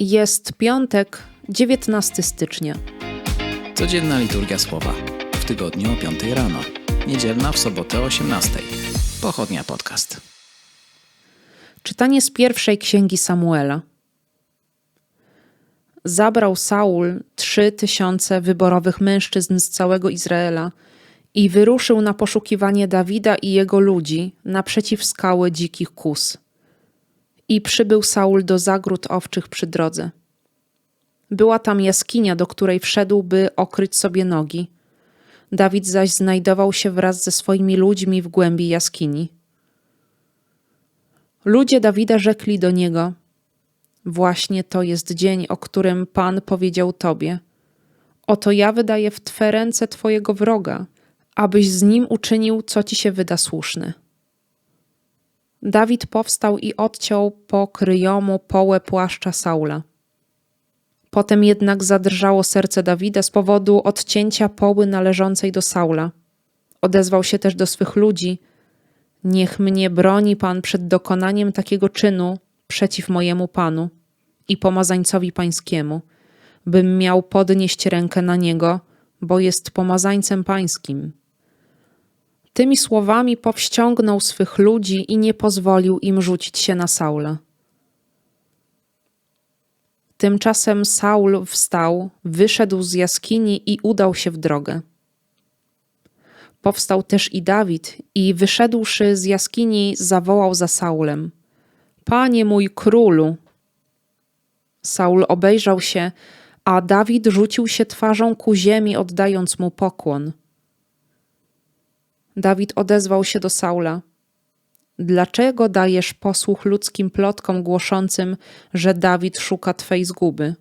Jest piątek, 19 stycznia. Codzienna liturgia słowa. W tygodniu o 5 rano. Niedzielna w sobotę o 18. Pochodnia podcast. Czytanie z pierwszej księgi Samuela. Zabrał Saul trzy tysiące wyborowych mężczyzn z całego Izraela i wyruszył na poszukiwanie Dawida i jego ludzi naprzeciw skały dzikich kus. I przybył Saul do zagród owczych przy drodze. Była tam jaskinia, do której wszedł, by okryć sobie nogi. Dawid zaś znajdował się wraz ze swoimi ludźmi w głębi jaskini. Ludzie Dawida rzekli do niego: Właśnie to jest dzień, o którym Pan powiedział tobie: Oto ja wydaję w twe ręce twojego wroga, abyś z nim uczynił, co ci się wyda słuszne. Dawid powstał i odciął po kryjomu połę płaszcza Saula. Potem jednak zadrżało serce Dawida z powodu odcięcia poły należącej do Saula. Odezwał się też do swych ludzi: Niech mnie broni Pan przed dokonaniem takiego czynu przeciw mojemu Panu i pomazańcowi Pańskiemu, bym miał podnieść rękę na niego, bo jest pomazańcem Pańskim. Tymi słowami powściągnął swych ludzi i nie pozwolił im rzucić się na Saula. Tymczasem Saul wstał, wyszedł z jaskini i udał się w drogę. Powstał też i Dawid i wyszedłszy z jaskini zawołał za Saulem: Panie mój królu! Saul obejrzał się, a Dawid rzucił się twarzą ku ziemi, oddając mu pokłon. Dawid odezwał się do Saula: Dlaczego dajesz posłuch ludzkim plotkom głoszącym, że Dawid szuka twej zguby?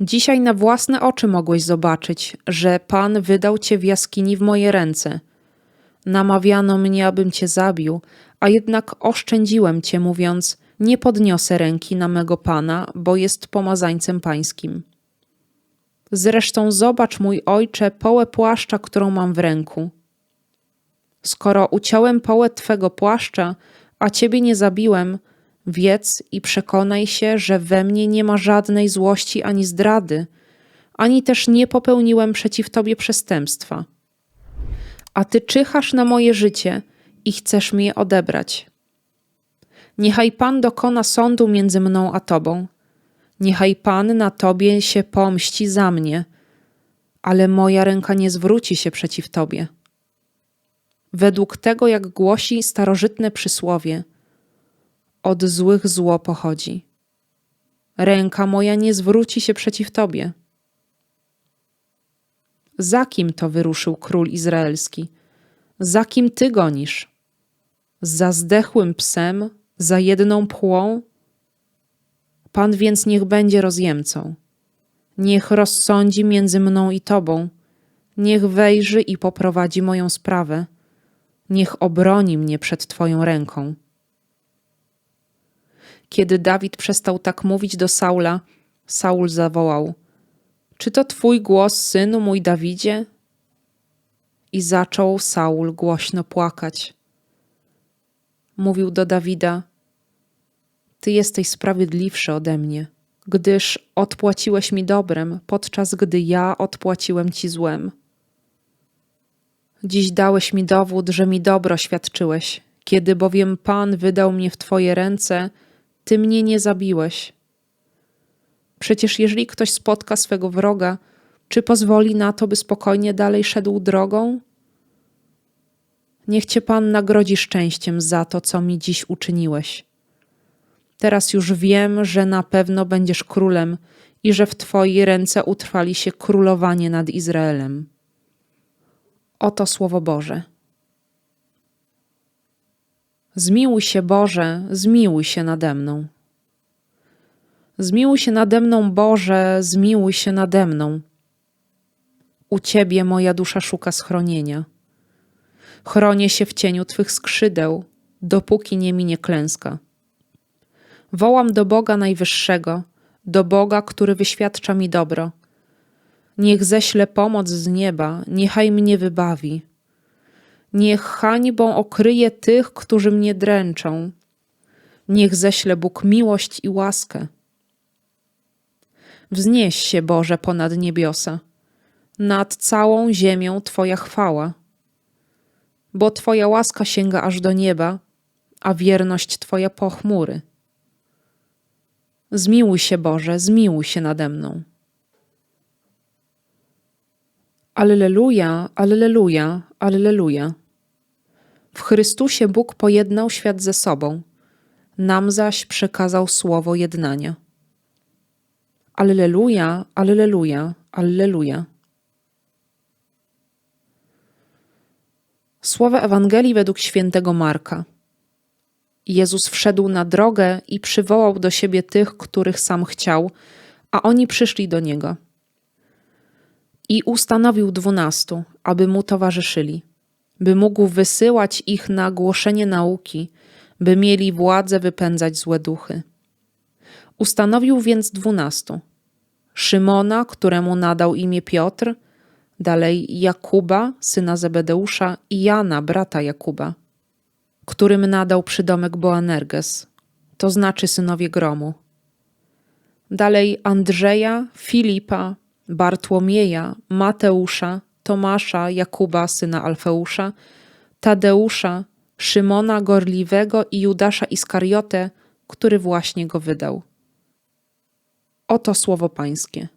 Dzisiaj na własne oczy mogłeś zobaczyć, że Pan wydał cię w jaskini w moje ręce. Namawiano mnie, abym cię zabił, a jednak oszczędziłem cię, mówiąc: Nie podniosę ręki na mego Pana, bo jest pomazańcem pańskim. Zresztą zobacz, mój ojcze, połę płaszcza, którą mam w ręku. Skoro uciąłem połę twego płaszcza, a ciebie nie zabiłem, wiedz i przekonaj się, że we mnie nie ma żadnej złości ani zdrady, ani też nie popełniłem przeciw tobie przestępstwa. A ty czyhasz na moje życie i chcesz mi je odebrać. Niechaj Pan dokona sądu między mną a tobą. Niechaj Pan na tobie się pomści za mnie, ale moja ręka nie zwróci się przeciw tobie według tego, jak głosi starożytne przysłowie: Od złych zło pochodzi. Ręka moja nie zwróci się przeciw tobie. Za kim to wyruszył król izraelski? Za kim ty gonisz? Za zdechłym psem, za jedną pchłą? Pan więc niech będzie rozjemcą. Niech rozsądzi między mną i tobą. Niech wejrzy i poprowadzi moją sprawę niech obroni mnie przed Twoją ręką. Kiedy Dawid przestał tak mówić do Saula, Saul zawołał: Czy to Twój głos, synu mój Dawidzie? I zaczął Saul głośno płakać. Mówił do Dawida: Ty jesteś sprawiedliwszy ode mnie, gdyż odpłaciłeś mi dobrem, podczas gdy ja odpłaciłem ci złem. Dziś dałeś mi dowód, że mi dobro świadczyłeś. Kiedy bowiem Pan wydał mnie w Twoje ręce, Ty mnie nie zabiłeś. Przecież jeżeli ktoś spotka swego wroga, czy pozwoli na to, by spokojnie dalej szedł drogą? Niech Cię Pan nagrodzi szczęściem za to, co mi dziś uczyniłeś. Teraz już wiem, że na pewno będziesz królem i że w Twojej ręce utrwali się królowanie nad Izraelem. Oto Słowo Boże. Zmiłuj się, Boże, zmiłuj się nade mną. Zmiłuj się nade mną, Boże, zmiłuj się nade mną. U Ciebie moja dusza szuka schronienia. Chronię się w cieniu Twych skrzydeł, dopóki nie minie klęska. Wołam do Boga Najwyższego, do Boga, który wyświadcza mi dobro Niech ześle pomoc z nieba, niechaj mnie wybawi. Niech hańbą okryje tych, którzy mnie dręczą. Niech ześle Bóg miłość i łaskę. Wznieś się, Boże, ponad niebiosa. Nad całą ziemią Twoja chwała. Bo Twoja łaska sięga aż do nieba, a wierność Twoja po chmury. Zmiłuj się, Boże, zmiłuj się nade mną. Alleluja, alleluja, alleluja. W Chrystusie Bóg pojednał świat ze sobą, nam zaś przekazał słowo jednania. Alleluja, alleluja, alleluja. Słowa Ewangelii według świętego Marka. Jezus wszedł na drogę i przywołał do siebie tych, których sam chciał, a oni przyszli do niego. I ustanowił dwunastu, aby mu towarzyszyli, by mógł wysyłać ich na głoszenie nauki, by mieli władzę wypędzać złe duchy. Ustanowił więc dwunastu. Szymona, któremu nadał imię Piotr, dalej Jakuba, syna Zebedeusza i Jana, brata Jakuba, którym nadał przydomek Boanerges, to znaczy synowie gromu. Dalej Andrzeja, Filipa, Bartłomieja, Mateusza, Tomasza, Jakuba, syna Alfeusza, Tadeusza, Szymona Gorliwego i Judasza Iskariotę, który właśnie go wydał. Oto słowo Pańskie.